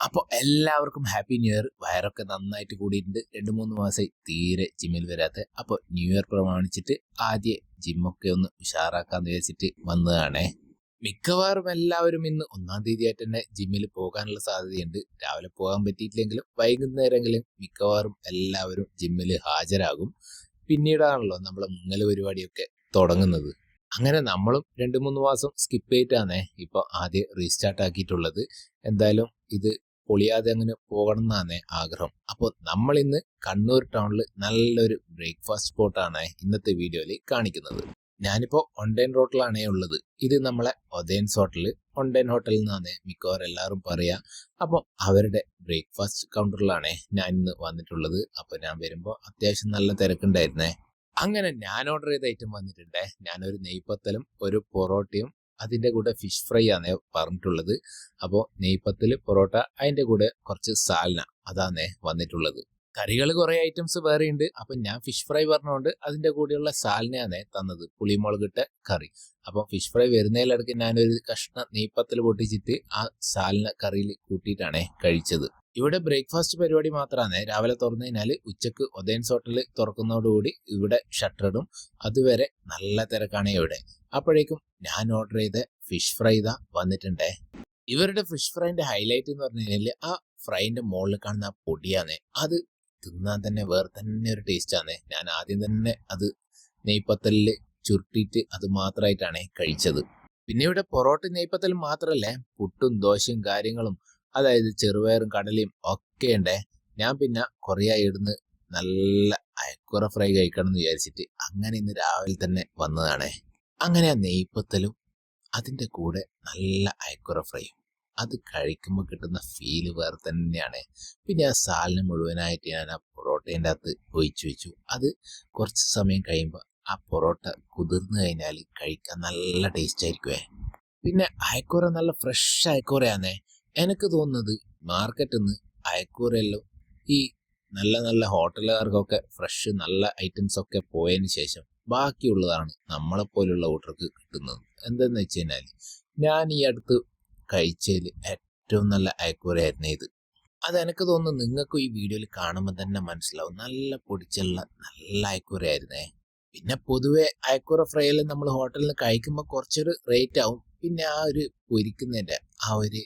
അപ്പോൾ എല്ലാവർക്കും happy new year. വയറൊക്കെ നന്നായിട്ട് കൂടിയിട്ടുണ്ട്. രണ്ട് മൂന്ന് മാസമായി തീരെ ജിമ്മിൽ വരാത്ത. അപ്പോൾ ന്യൂ ഇയർ പ്രമാണിച്ചിട്ട് ആദ്യം ജിമ്മൊക്കെ ഒന്ന് ഉഷാറാക്കാന്ന് വിചാരിച്ചിട്ട് വന്നതാണേ. മിക്കവാറും എല്ലാവരും ഇന്ന് ഒന്നാം തീയതി ആയിട്ട് തന്നെ ജിമ്മിൽ പോകാനുള്ള സാധ്യതയുണ്ട്. രാവിലെ പോകാൻ പറ്റിയിട്ടില്ലെങ്കിലും വൈകുന്നേരമെങ്കിലും മിക്കവാറും എല്ലാവരും ജിമ്മിൽ ഹാജരാകും. പിന്നീടാണല്ലോ നമ്മളെ മുങ്ങൽ പരിപാടിയൊക്കെ തുടങ്ങുന്നത്. അങ്ങനെ നമ്മളും രണ്ട് മൂന്ന് മാസം സ്കിപ്പ് ചെയ്തിട്ടാണേ ഇപ്പോൾ ആദ്യം റീസ്റ്റാർട്ട് ആക്കിയിട്ടുള്ളത് എന്തായാലും ഇത് പൊളിയാതെ അങ്ങനെ പോകണം എന്നാണ് ആഗ്രഹം. അപ്പോൾ നമ്മൾ ഇന്ന് കണ്ണൂർ ടൗണിൽ നല്ലൊരു ബ്രേക്ക്ഫാസ്റ്റ് സ്പോട്ടാണ് ഇന്നത്തെ വീഡിയോയിൽ കാണിക്കുന്നത്. ഞാനിപ്പോൾ ഒണ്ടൈൻ റോട്ടിലാണേ ഉള്ളത്. ഇത് നമ്മളെ ഒതേൻസ് ഹോട്ടൽ ഒണ്ടൈൻ ഹോട്ടലിൽ നിന്നാണ് മിക്കവാറും എല്ലാവരും പറയുക അപ്പോൾ അവരുടെ ബ്രേക്ക്ഫാസ്റ്റ് കൗണ്ടറിലാണ് ഞാൻ ഇന്ന് വന്നിട്ടുള്ളത്. അപ്പോൾ ഞാൻ വരുമ്പോൾ അത്യാവശ്യം നല്ല തിരക്കുണ്ടായിരുന്നേ. അങ്ങനെ ഞാൻ ഓർഡർ ചെയ്ത ഐറ്റം വന്നിട്ടുണ്ട്. ഞാനൊരു നെയ്പത്തലും ഒരു പൊറോട്ടയും അതിന്റെ കൂടെ ഫിഷ് ഫ്രൈ ആണ് പറഞ്ഞിട്ടുള്ളത്. അപ്പോൾ നെയ്പ്പത്തിൽ പൊറോട്ട അതിന്റെ കൂടെ കുറച്ച് സാൽന അതാണ് വന്നിട്ടുള്ളത്. കറികൾ കുറേ ഐറ്റംസ് വേറെ ഉണ്ട് അപ്പം ഞാൻ ഫിഷ് ഫ്രൈ പറഞ്ഞുകൊണ്ട് അതിന്റെ കൂടെയുള്ള സാലനയാണ് തന്നത്. പുളിമുളകിട്ട കറി. അപ്പം ഫിഷ് ഫ്രൈ വരുന്നതിലിടയ്ക്ക് ഞാനൊരു കഷ്ണ നെയ്പ്പത്തിൽ പൊട്ടിച്ചിട്ട് ആ സാലന കറിയിൽ കൂട്ടിയിട്ടാണ് കഴിച്ചത്. ഇവിടെ ബ്രേക്ക്ഫാസ്റ്റ് പരിപാടി മാത്രമാണ് രാവിലെ തുറന്നു കഴിഞ്ഞാൽ ഉച്ചയ്ക്ക് ഒതേൻസ് ഹോട്ടൽ തുറക്കുന്നതോടുകൂടി ഇവിടെ ഷട്ടറിടും. അതുവരെ നല്ല തിരക്കാണ് ഇവിടെ. അപ്പോഴേക്കും ഞാൻ ഓർഡർ ചെയ്ത ഫിഷ് ഫ്രൈ ഇതാ വന്നിട്ടുണ്ടേ. ഇവരുടെ ഫിഷ് ഫ്രൈന്റെ ഹൈലൈറ്റ് എന്ന് പറഞ്ഞു കഴിഞ്ഞാൽ ആ ഫ്രൈന്റെ മുകളിൽ കാണുന്ന ആ പൊടിയാണ്. അത് തിന്നാൻ തന്നെ വേറെ തന്നെ ഒരു ടേസ്റ്റാണ് ഞാൻ ആദ്യം തന്നെ അത് നെയ്പത്തലിൽ ചുരുട്ടിയിട്ട് അത് മാത്രമായിട്ടാണ് കഴിച്ചത്. പിന്നെ ഇവിടെ പൊറോട്ട നെയ്പത്തൽ മാത്രല്ലേ പുട്ടും ദോശയും കാര്യങ്ങളും അതായത് ചെറുപയറും കടലയും ഒക്കെ ഉണ്ടേ ഞാൻ പിന്നെ കുറേയായി ഇടുന്ന് നല്ല അയക്കുറ ഫ്രൈ കഴിക്കണം എന്ന് വിചാരിച്ചിട്ട് അങ്ങനെ ഇന്ന് രാവിലെ തന്നെ വന്നതാണേ. അങ്ങനെ ആ നെയ്പ്പത്തലും അതിന്റെ കൂടെ നല്ല അയക്കുറ ഫ്രൈയും അത് കഴിക്കുമ്പോൾ കിട്ടുന്ന ഫീൽ വേറെ തന്നെയാണ്. പിന്നെ ആ സാലിന് മുഴുവനായിട്ട് ഞാൻ ആ പൊറോട്ടേന്റെ അകത്ത് ഒഴിച്ചു വെച്ചു. അത് കുറച്ച് സമയം കഴിയുമ്പോൾ ആ പൊറോട്ട കുതിർന്നു കഴിഞ്ഞാൽ കഴിക്കാൻ നല്ല ടേസ്റ്റ് ആയിരിക്കുമേ പിന്നെ അയക്കൂറ നല്ല ഫ്രഷ് അയക്കൂറയാണേ എനിക്ക് തോന്നുന്നത് മാർക്കറ്റിൽ നിന്ന് അയക്കൂറയെല്ലാം ഈ നല്ല നല്ല ഹോട്ടലുകാർക്കൊക്കെ ഫ്രഷ് നല്ല ഐറ്റംസ് ഒക്കെ പോയതിന് ശേഷം ബാക്കിയുള്ളതാണ് നമ്മളെപ്പോലുള്ള ഓർഡർക്ക് കിട്ടുന്നത്. എന്തെന്ന് വെച്ച് കഴിഞ്ഞാൽ ഞാൻ ഈ അടുത്ത് കഴിച്ചതിൽ ഏറ്റവും നല്ല അയക്കൂരയായിരുന്നു ഇത്. അത് എനിക്ക് തോന്നുന്നു നിങ്ങൾക്കും ഈ വീഡിയോയിൽ കാണുമ്പോൾ തന്നെ മനസ്സിലാവും. നല്ല പൊടിച്ചുള്ള നല്ല അയക്കൂരയായിരുന്നേ പിന്നെ പൊതുവെ അയക്കൂറ ഫ്രൈയിൽ നമ്മൾ ഹോട്ടലിൽ നിന്ന് കഴിക്കുമ്പോൾ കുറച്ചൊരു റേറ്റ് ആവും. പിന്നെ ആ ഒരു പൊരിക്കുന്നതിന്റെ ആ ഒരു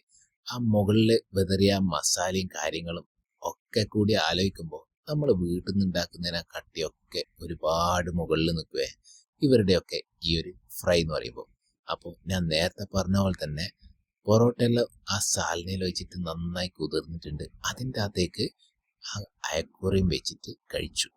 ആ മുകളിൽ വെതറിയ മസാലയും കാര്യങ്ങളും ഒക്കെ കൂടി ആലോചിക്കുമ്പോൾ നമ്മൾ വീട്ടിൽ നിന്ന് ഉണ്ടാക്കുന്നതിനെ കട്ടിയൊക്കെ ഒരുപാട് മുകളിൽ നിൽക്കുവേ ഇവരുടെയൊക്കെ ഈ ഒരു ഫ്രൈ എന്ന് പറയുമ്പോൾ അപ്പോൾ ഞാൻ നേരത്തെ പറഞ്ഞ പോലെ തന്നെ പൊറോട്ടയെല്ലാം ആ സാലിനെ വെച്ചിട്ട് നന്നായി കുതിർന്നിട്ടുണ്ട്. അതിന്റെ അകത്തേക്ക് ആ അയക്കൂറയും വെച്ചിട്ട് കഴിച്ചു.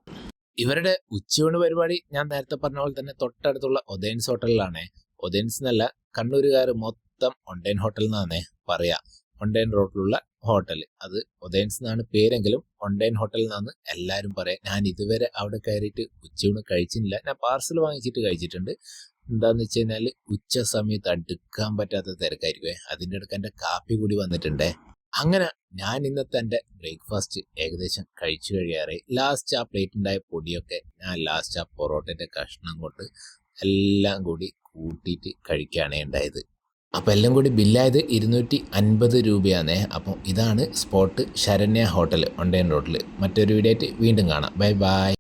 ഇവരുടെ ഉച്ചയൂണ് പരിപാടി ഞാൻ നേരത്തെ പറഞ്ഞ പോലെ തന്നെ തൊട്ടടുത്തുള്ള ഒതേൻസ് ഹോട്ടലിലാണ്. ഒതേൻസ് എന്നല്ല കണ്ണൂരുകാർ മൊത്തം ഒണ്ടൈൻ ഹോട്ടലിൽ എന്നാണ് പറയാ. ഒണ്ടൈൻ റോഡിലുള്ള ഹോട്ടൽ. അത് ഒതേൻസ് എന്നാണ് പേരെങ്കിലും ഒണ്ടൈൻ ഹോട്ടൽ എന്നാണ് എല്ലാവരും പറയാം. ഞാൻ ഇതുവരെ അവിടെ കയറിയിട്ട് ഉച്ചയൂണ് കഴിച്ചിട്ടില്ല ഞാൻ പാർസൽ വാങ്ങിച്ചിട്ട് കഴിച്ചിട്ടുണ്ട്. എന്താന്ന് വെച്ച് കഴിഞ്ഞാൽ ഉച്ച സമയത്ത് അടുക്കാൻ പറ്റാത്ത തിരക്കായിരിക്കുമേ അതിന്റെ അടുക്ക് എന്റെ കാപ്പി കൂടി വന്നിട്ടുണ്ടേ. അങ്ങനെ ഞാൻ ഇന്നത്തെ എന്റെ ബ്രേക്ക്ഫാസ്റ്റ് ഏകദേശം കഴിച്ചു കഴിയാറായി. ലാസ്റ്റ് ആ പ്ലേറ്റുണ്ടായ പൊടിയൊക്കെ ഞാൻ ലാസ്റ്റ് ആ പൊറോട്ടന്റെ കഷ്ണം കൊണ്ട് എല്ലാം കൂടി കൂട്ടിയിട്ട് കഴിക്കുകയാണ് ഉണ്ടായത്. അപ്പോൾ എല്ലാം കൂടി ബില്ലായത് ഇരുന്നൂറ്റി അൻപത് രൂപയാണേ അപ്പോൾ ഇതാണ് സ്പോട്ട് ശരണ്യ ഹോട്ടൽ ഒണ്ടയൻ റോഡിൽ മറ്റൊരു വീഡിയോ ആയിട്ട് വീണ്ടും കാണാം. Bye bye.